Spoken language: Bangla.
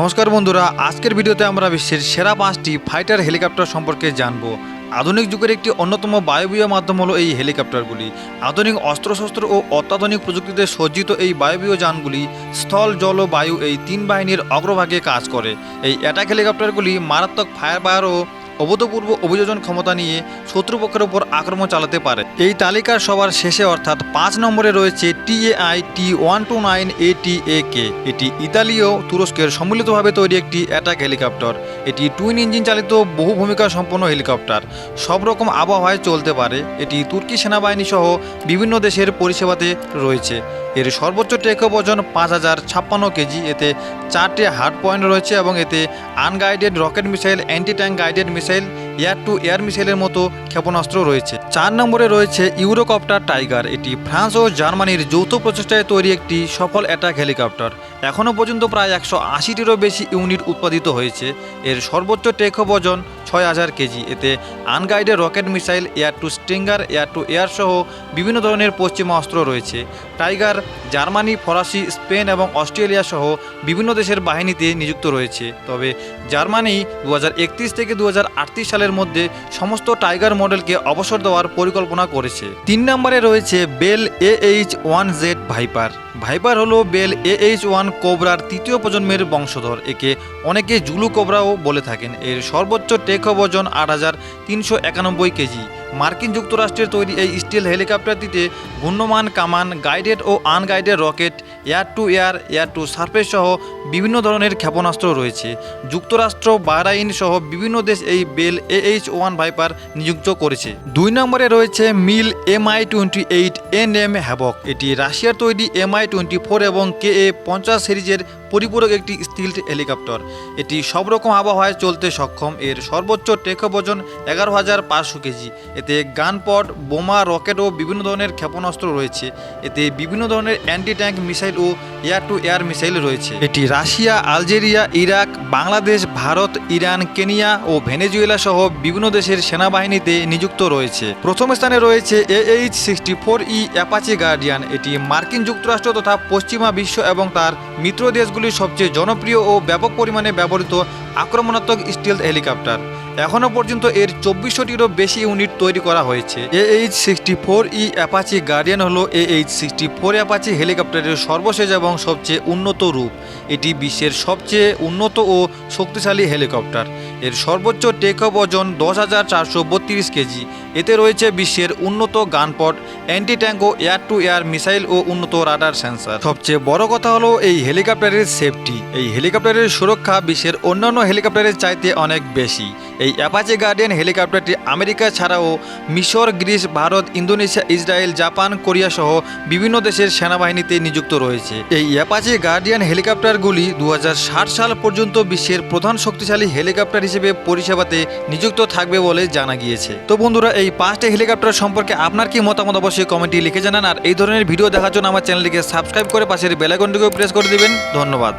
নমস্কার বন্ধুরা, আজকের ভিডিওতে আমরা বিশ্বের সেরা পাঁচটি ফাইটার হেলিকপ্টার সম্পর্কে জানব। আধুনিক যুগের একটি অন্যতম বায়বীয় মাধ্যম হলো এই হেলিকপ্টারগুলি আধুনিক অস্ত্রশস্ত্র ও অত্যাধুনিক প্রযুক্তিতে সজ্জিত এই বায়বীয় যানগুলি স্থল, জল ও বায়ু এই তিন বাহিনীর অগ্রভাগে কাজ করে। এই অ্যাটাক হেলিকপ্টারগুলি মারাত্মক ফায়ার পায়ার ও অভূতপূর্ব অভিযোজন ক্ষমতা নিয়ে শত্রুপক্ষের উপর আক্রমণ চালাতে পারে। এই তালিকার সবার শেষে অর্থাৎ পাঁচ নম্বরে রয়েছে TAI T one two nine A T A K এটি ইতালীয় তুরস্কের সম্মিলিতভাবে তৈরি একটি অ্যাটাক হেলিকপ্টার। এটি টুইন ইঞ্জিন চালিত বহু ভূমিকা সম্পন্ন হেলিকপ্টার। সব রকম আবহাওয়ায় চলতে পারে। এটি তুর্কি সেনাবাহিনী সহ বিভিন্ন দেশের পরিষেবাতে রয়েছে। এর সর্বোচ্চ টেকঅপ ওজন পাঁচ হাজার ছাপ্পান্ন কেজি। এতে চারটি হার্ড পয়েন্ট রয়েছে এবং এতে unguided rocket missile anti tank guided missile air to air মিসাইলের মতো ক্ষেপণাস্ত্র রয়েছে। চার নম্বরে রয়েছে ইউরোকপ্টার টাইগার এটি ফ্রান্স ও জার্মানির যৌথ প্রচেষ্টায় তৈরি একটি সফল অ্যাটাক হেলিকপ্টার এখনও পর্যন্ত প্রায় একশো আশিটিরও বেশি ইউনিট উৎপাদিত হয়েছে। এর সর্বোচ্চ টেকঅপ ওজন ছয় হাজার কেজি। এতে unguided rocket missile, air to stinger, air to air সহ বিভিন্ন ধরনের পশ্চিমা অস্ত্র রয়েছে। টাইগার, জার্মানি, ফরাসি, স্পেন এবং অস্ট্রেলিয়া সহ বিভিন্ন দেশের বাহিনীতে নিযুক্ত রয়েছে। তবে জার্মানি দু হাজার একত্রিশ থেকে দু হাজার আটত্রিশ সালের মধ্যে সমস্ত টাইগার মডেলকে অবসর দেওয়ার পরিকল্পনা করেছে। তিন নম্বরে রয়েছে Bell A H one Z Viper. Viper হলো বেল এ এইচ ওয়ান কোবরার তৃতীয় প্রজন্মের বংশধর। একে অনেকে জুলু কোবরাও বলে থাকেন। এর সর্বোচ্চ টেকঅপ ওজন আট হাজার তিনশো একানব্বই কেজি। মার্কিন যুক্তরাষ্ট্রের তৈরি এই স্টিল হেলিকপ্টারটিতে ঘূর্ণমান, কামান, guided O unguided rocket, air to air air to surface সহ বিভিন্ন ধরনের ক্ষেপণাস্ত্র রয়েছে। যুক্তরাষ্ট্র, বাহরাইন সহ বিভিন্ন দেশ এই বেল এইচ ওয়ান ভাইপার নিযুক্ত করেছে। দুই নম্বরে রয়েছে Mil MI twenty eight N M Havoc. এটি রাশিয়ার তৈরি এমআই টোয়েন্টি ফোর এবং কে এ পঞ্চাশ সিরিজের পরিপূরক একটি স্টিলড হেলিকপ্টার। এটি সব রকম আবহাওয়ায় চলতে সক্ষম। এর সর্বোচ্চ টেকঅপ ওজন এগারো হাজার পাঁচশো কেজি। এতে গানপট, বোমা, রকেট ও বিভিন্ন ধরনের ক্ষেপণাস্ত্র রয়েছে। এতে বিভিন্ন ধরনের অ্যান্টি ট্যাঙ্ক মিসাইল ও এয়ার টু এয়ার মিসাইল রয়েছে। এটি Russia, Algeria, Iraq, Bangladesh, Bharat, Iran, Kenya ও ভেনেজুয়েলা সহ বিভিন্ন দেশের সেনাবাহিনীতে নিযুক্ত রয়েছে। প্রথম স্থানে রয়েছে H sixty four E Apache Guardian এটি মার্কিন যুক্তরাষ্ট্র তথা পশ্চিমা বিশ্ব এবং তার মিত্র দেশগুলির সবচেয়ে জনপ্রিয় ও ব্যাপক পরিমাণে ব্যবহৃত আক্রমণাত্মক স্টিল হেলিকপ্টার। এখনও পর্যন্ত এর চব্বিশশোটিরও বেশি ইউনিট তৈরি করা হয়েছে। A H sixty four E Apache Guardian হলো A H sixty four Apache হেলিকপ্টারের সর্বশেষ এবং সবচেয়ে উন্নত রূপ। এটি বিশ্বের সবচেয়ে উন্নত ও শক্তিশালী হেলিকপ্টার। এর সর্বোচ্চ টেকঅপ ওজন দশ হাজার চারশো বত্রিশ কেজি। এতে রয়েছে বিশ্বের উন্নত গানপট অ্যান্টি ট্যাঙ্ক ও এয়ার টু এয়ার মিসাইল ও উন্নত রাডার সেন্সার সবচেয়ে বড় কথা হলো এই হেলিকপ্টারের সেফটি এই হেলিকপ্টারের সুরক্ষা বিশ্বের অন্যান্য হেলিকপ্টারের চাইতে অনেক বেশি। এই অ্যাপাচি গার্ডিয়ান হেলিকপ্টারটি আমেরিকা ছাড়াও মিশর, Greece, Bharat, Indonesia, Israel, Japan, Korea সহ বিভিন্ন দেশের সেনাবাহিনীতে নিযুক্ত রয়েছে। এই অ্যাপাচি গার্ডিয়ান হেলিকপ্টারগুলি দু হাজার ষাট সাল পর্যন্ত বিশ্বের প্রধান শক্তিশালী হেলিকপ্টার হিসেবে পরিষেবাতে নিযুক্ত থাকবে বলে জানা গিয়েছে। তো বন্ধুরা, এই পাঁচটি হেলিকপ্টার সম্পর্কে আপনার কি মতামত অবশ্যই কমেন্টে লিখে জানান। আর এই ধরনের ভিডিও দেখার জন্য আমার চ্যানেলটিকে সাবস্ক্রাইব করে পাশের বেলাইকনটিকেও প্রেস করে দিবেন। ধন্যবাদ।